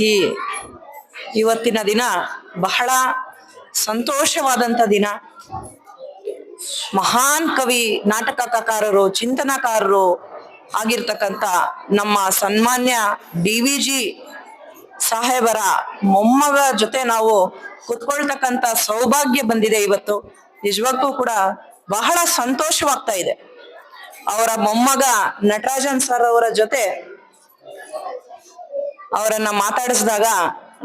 ಈ ಇವತ್ತಿನ ದಿನ ಬಹಳ ಸಂತೋಷವಾದಂಥ ದಿನ. ಮಹಾನ್ ಕವಿ, ನಾಟಕಕಾರರು, ಚಿಂತನಕಾರರು ಆಗಿರ್ತಕ್ಕಂಥ ನಮ್ಮ ಸನ್ಮಾನ್ಯ ಡಿ ವಿ ಜಿ ಸಾಹೇಬರ ಮೊಮ್ಮಗ ಜೊತೆ ನಾವು ಕುತ್ಕೊಳ್ತಕ್ಕಂಥ ಸೌಭಾಗ್ಯ ಬಂದಿದೆ ಇವತ್ತು. ನಿಜವಾಗ್ಲೂ ಕೂಡ ಬಹಳ ಸಂತೋಷವಾಗ್ತಾ ಇದೆ. ಅವರ ಮೊಮ್ಮಗ ನಟರಾಜನ್ ಸರ್ ಅವರ ಜೊತೆ ಅವರನ್ನ ಮಾತಾಡಿಸಿದಾಗ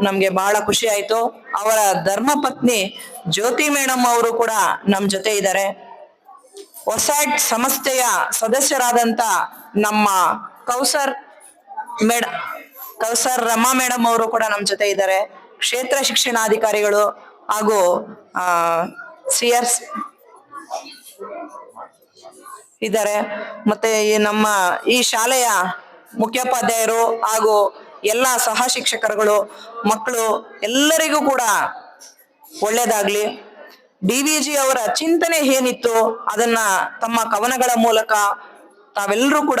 ನಮ್ಗೆ ಬಹಳ ಖುಷಿ ಆಯ್ತು. ಅವರ ಧರ್ಮಪತ್ನಿ ಜ್ಯೋತಿ ಮೇಡಮ್ ಅವರು ಕೂಡ ನಮ್ ಜೊತೆ ಇದ್ದಾರೆ. ಒಸಾಟ್ ಸಂಸ್ಥೆಯ ಸದಸ್ಯರಾದಂತ ನಮ್ಮ ಕೌಸರ್ ಮೇಡ, ಕೌಸರ್ ರಮಾ ಮೇಡಮ್ ಅವರು ಕೂಡ ನಮ್ ಜೊತೆ ಇದ್ದಾರೆ. ಕ್ಷೇತ್ರ ಶಿಕ್ಷಣಾಧಿಕಾರಿಗಳು ಹಾಗೂ, ಆ ಸಿ ಆರ್ ಇದ್ದಾರೆ. ಮತ್ತೆ ಈ ನಮ್ಮ ಈ ಶಾಲೆಯ ಮುಖ್ಯೋಪಾಧ್ಯಾಯರು ಹಾಗೂ ಎಲ್ಲ ಸಹ ಶಿಕ್ಷಕರುಗಳು ಮಕ್ಕಳು ಎಲ್ಲರಿಗೂ ಕೂಡ ಒಳ್ಳೇದಾಗ್ಲಿ. ಡಿ ವಿ ಜಿ ಅವರ ಚಿಂತನೆ ಏನಿತ್ತು, ಅದನ್ನ ತಮ್ಮ ಕವನಗಳ ಮೂಲಕ ತಾವೆಲ್ಲರೂ ಕೂಡ,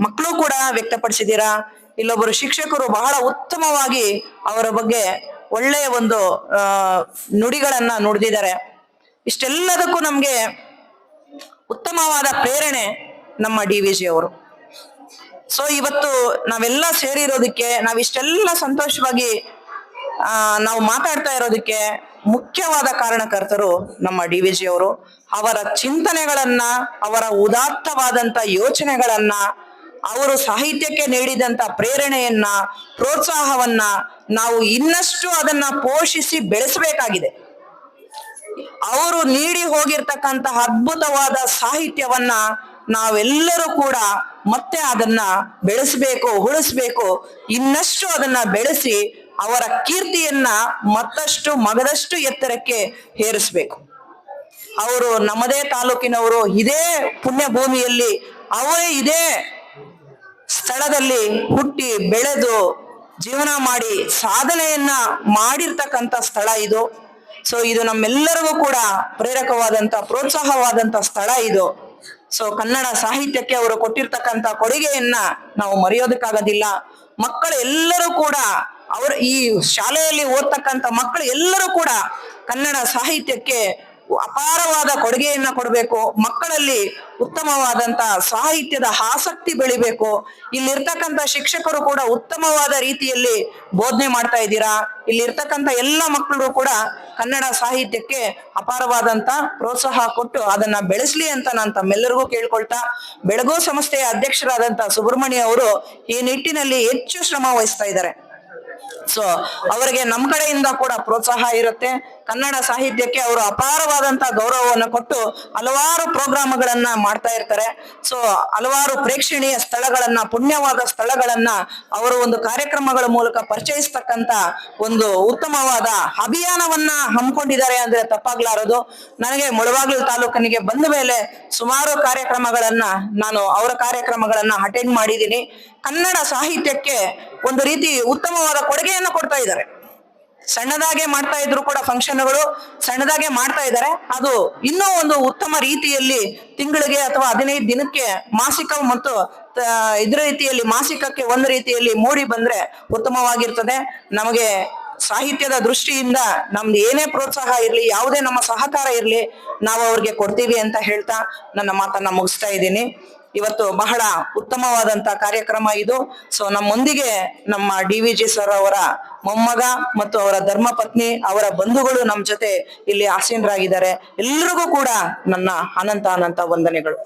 ಮಕ್ಕಳು ಕೂಡ ವ್ಯಕ್ತಪಡಿಸಿದ್ದೀರಾ? ಇಲ್ಲೊಬ್ಬರು ಶಿಕ್ಷಕರು ಬಹಳ ಉತ್ತಮವಾಗಿ ಅವರ ಬಗ್ಗೆ ಒಳ್ಳೆಯ ಒಂದು ನುಡಿಗಳನ್ನ ನುಡಿದಿದ್ದಾರೆ. ಇಷ್ಟೆಲ್ಲದಕ್ಕೂ ನಮ್ಗೆ ಉತ್ತಮವಾದ ಪ್ರೇರಣೆ ನಮ್ಮ ಡಿ ವಿ ಜಿ ಅವರು. ಸೊ ಇವತ್ತು ನಾವೆಲ್ಲ ಸೇರಿರೋದಕ್ಕೆ ನಾವಿಷ್ಟೆಲ್ಲ ಸಂತೋಷವಾಗಿ, ಆ, ನಾವು ಮಾತಾಡ್ತಾ ಇರೋದಕ್ಕೆ ಮುಖ್ಯವಾದ ಕಾರಣಕರ್ತರು ನಮ್ಮ ಡಿ ವಿ ಜಿ ಅವರು. ಅವರ ಚಿಂತನೆಗಳನ್ನ, ಅವರ ಉದಾತ್ತವಾದಂತ ಯೋಚನೆಗಳನ್ನ, ಅವರು ಸಾಹಿತ್ಯಕ್ಕೆ ನೀಡಿದಂತ ಪ್ರೇರಣೆಯನ್ನ, ಪ್ರೋತ್ಸಾಹವನ್ನ ನಾವು ಇನ್ನಷ್ಟು ಅದನ್ನ ಪೋಷಿಸಿ ಬೆಳೆಸಬೇಕಾಗಿದೆ. ಅವರು ನೀಡಿ ಹೋಗಿರ್ತಕ್ಕಂತಹ ಅದ್ಭುತವಾದ ಸಾಹಿತ್ಯವನ್ನ ನಾವೆಲ್ಲರೂ ಕೂಡ ಮತ್ತೆ ಅದನ್ನ ಬೆಳೆಸಬೇಕು, ಉಳಿಸ್ಬೇಕು, ಇನ್ನಷ್ಟು ಅದನ್ನ ಬೆಳೆಸಿ ಅವರ ಕೀರ್ತಿಯನ್ನ ಮತ್ತಷ್ಟು ಮಗದಷ್ಟು ಎತ್ತರಕ್ಕೆ ಹೇರಿಸ್ಬೇಕು. ಅವರು ನಮ್ಮದೇ ತಾಲೂಕಿನವರು ಇದೇ ಪುಣ್ಯ ಭೂಮಿಯಲ್ಲಿ ಅವರೇ ಇದೇ ಸ್ಥಳದಲ್ಲಿ ಹುಟ್ಟಿ ಬೆಳೆದು ಜೀವನ ಮಾಡಿ ಸಾಧನೆಯನ್ನ ಮಾಡಿರ್ತಕ್ಕಂಥ ಸ್ಥಳ ಇದು. ಸೊ ಇದು ನಮ್ಮೆಲ್ಲರಿಗೂ ಕೂಡ ಪ್ರೇರಕವಾದಂತ ಪ್ರೋತ್ಸಾಹವಾದಂತ ಸ್ಥಳ ಇದು. ಸೊ ಕನ್ನಡ ಸಾಹಿತ್ಯಕ್ಕೆ ಅವರು ಕೊಟ್ಟಿರ್ತಕ್ಕಂಥ ಕೊಡುಗೆಯನ್ನ ನಾವು ಮರೆಯೋದಕ್ಕಾಗೋದಿಲ್ಲ. ಮಕ್ಕಳು ಎಲ್ಲರೂ ಕೂಡ ಅವರ ಈ ಶಾಲೆಯಲ್ಲಿ ಓದ್ತಕ್ಕಂಥ ಮಕ್ಕಳು ಎಲ್ಲರೂ ಕೂಡ ಕನ್ನಡ ಸಾಹಿತ್ಯಕ್ಕೆ ಅಪಾರವಾದ ಕೊಡುಗೆಯನ್ನ ಕೊಡಬೇಕು, ಮಕ್ಕಳಲ್ಲಿ ಉತ್ತಮವಾದಂತ ಸಾಹಿತ್ಯದ ಆಸಕ್ತಿ ಬೆಳಿಬೇಕು, ಇಲ್ಲಿರ್ತಕ್ಕಂಥ ಶಿಕ್ಷಕರು ಕೂಡ ಉತ್ತಮವಾದ ರೀತಿಯಲ್ಲಿ ಬೋಧನೆ ಮಾಡ್ತಾ ಇದ್ದೀರಾ? ಇಲ್ಲಿರ್ತಕ್ಕಂಥ ಎಲ್ಲ ಮಕ್ಕಳು ಕೂಡ ಕನ್ನಡ ಸಾಹಿತ್ಯಕ್ಕೆ ಅಪಾರವಾದಂತ ಪ್ರೋತ್ಸಾಹ ಕೊಟ್ಟು ಅದನ್ನ ಬೆಳೆಸ್ಲಿ ಅಂತ ನಾನು ತಮ್ಮೆಲ್ಲರಿಗೂ ಕೇಳ್ಕೊಳ್ತಾ, ಬೆಳಗೋ ಸಂಸ್ಥೆಯ ಅಧ್ಯಕ್ಷರಾದಂತ ಸುಬ್ರಹ್ಮಣ್ಯ ಅವರು ಈ ನಿಟ್ಟಿನಲ್ಲಿ ಹೆಚ್ಚು ಶ್ರಮ ವಹಿಸ್ತಾ ಇದ್ದಾರೆ. ಸೊ ಅವರಿಗೆ ನಮ್ಮ ಕಡೆಯಿಂದ ಕೂಡ ಪ್ರೋತ್ಸಾಹ ಇರುತ್ತೆ. ಕನ್ನಡ ಸಾಹಿತ್ಯಕ್ಕೆ ಅವರು ಅಪಾರವಾದಂತಹ ಗೌರವವನ್ನು ಕೊಟ್ಟು ಹಲವಾರು ಪ್ರೋಗ್ರಾಮ್ಗಳನ್ನ ಮಾಡ್ತಾ ಇರ್ತಾರೆ. ಸೊ ಹಲವಾರು ಪ್ರೇಕ್ಷಣೀಯ ಸ್ಥಳಗಳನ್ನ, ಪುಣ್ಯವಾದ ಸ್ಥಳಗಳನ್ನ ಅವರು ಒಂದು ಕಾರ್ಯಕ್ರಮಗಳ ಮೂಲಕ ಪರಿಚಯಿಸ್ತಕ್ಕಂತ ಒಂದು ಉತ್ತಮವಾದ ಅಭಿಯಾನವನ್ನ ಹಮ್ಮಿಕೊಂಡಿದ್ದಾರೆ ಅಂದ್ರೆ ತಪ್ಪಾಗ್ಲಾರದು. ನನಗೆ ಮುಳಬಾಗ್ಲು ತಾಲೂಕನಿಗೆ ಬಂದ ಮೇಲೆ ಸುಮಾರು ಕಾರ್ಯಕ್ರಮಗಳನ್ನ ನಾನು ಅವರ ಕಾರ್ಯಕ್ರಮಗಳನ್ನ ಅಟೆಂಡ್ ಮಾಡಿದ್ದೀನಿ. ಕನ್ನಡ ಸಾಹಿತ್ಯಕ್ಕೆ ಒಂದು ರೀತಿ ಉತ್ತಮವಾದ ಕೊಡುಗೆಯನ್ನು ಕೊಡ್ತಾ ಇದ್ದಾರೆ. ಸಣ್ಣದಾಗೆ ಮಾಡ್ತಾ ಇದ್ರು ಕೂಡ ಫಂಕ್ಷನ್ಗಳು ಸಣ್ಣದಾಗೆ ಮಾಡ್ತಾ ಇದ್ದಾರೆ ಅದು ಇನ್ನೂ ಒಂದು ಉತ್ತಮ ರೀತಿಯಲ್ಲಿ ತಿಂಗಳಿಗೆ ಅಥವಾ ಹದಿನೈದು ದಿನಕ್ಕೆ ಮಾಸಿಕ ಮತ್ತು ಇದ್ರ ರೀತಿಯಲ್ಲಿ ಮಾಸಿಕಕ್ಕೆ ಒಂದು ರೀತಿಯಲ್ಲಿ ಮೂಡಿ ಬಂದ್ರೆ ಉತ್ತಮವಾಗಿರ್ತದೆ. ನಮಗೆ ಸಾಹಿತ್ಯದ ದೃಷ್ಟಿಯಿಂದ ನಮ್ದು ಏನೇ ಪ್ರೋತ್ಸಾಹ ಇರಲಿ, ಯಾವುದೇ ನಮ್ಮ ಸಹಕಾರ ಇರಲಿ, ನಾವು ಅವ್ರಿಗೆ ಕೊಡ್ತೀವಿ ಅಂತ ಹೇಳ್ತಾ ನನ್ನ ಮಾತನ್ನ ಮುಗಿಸ್ತಾ ಇದ್ದೀನಿ. ಇವತ್ತು ಬಹಳ ಉತ್ತಮವಾದಂತ ಕಾರ್ಯಕ್ರಮ ಇದು. ಸೊ ನಮ್ಮೊಂದಿಗೆ ನಮ್ಮ ಡಿ ವಿ ಜಿ ಸರ್ ಅವರ ಮೊಮ್ಮಗ ಮತ್ತು ಅವರ ಧರ್ಮಪತ್ನಿ ಅವರ ಬಂಧುಗಳು ನಮ್ಮ ಜೊತೆ ಇಲ್ಲಿ ಆಸೀನರಾಗಿದ್ದಾರೆ. ಎಲ್ರಿಗೂ ಕೂಡ ನನ್ನ ಅನಂತ ಅನಂತ ವಂದನೆಗಳು.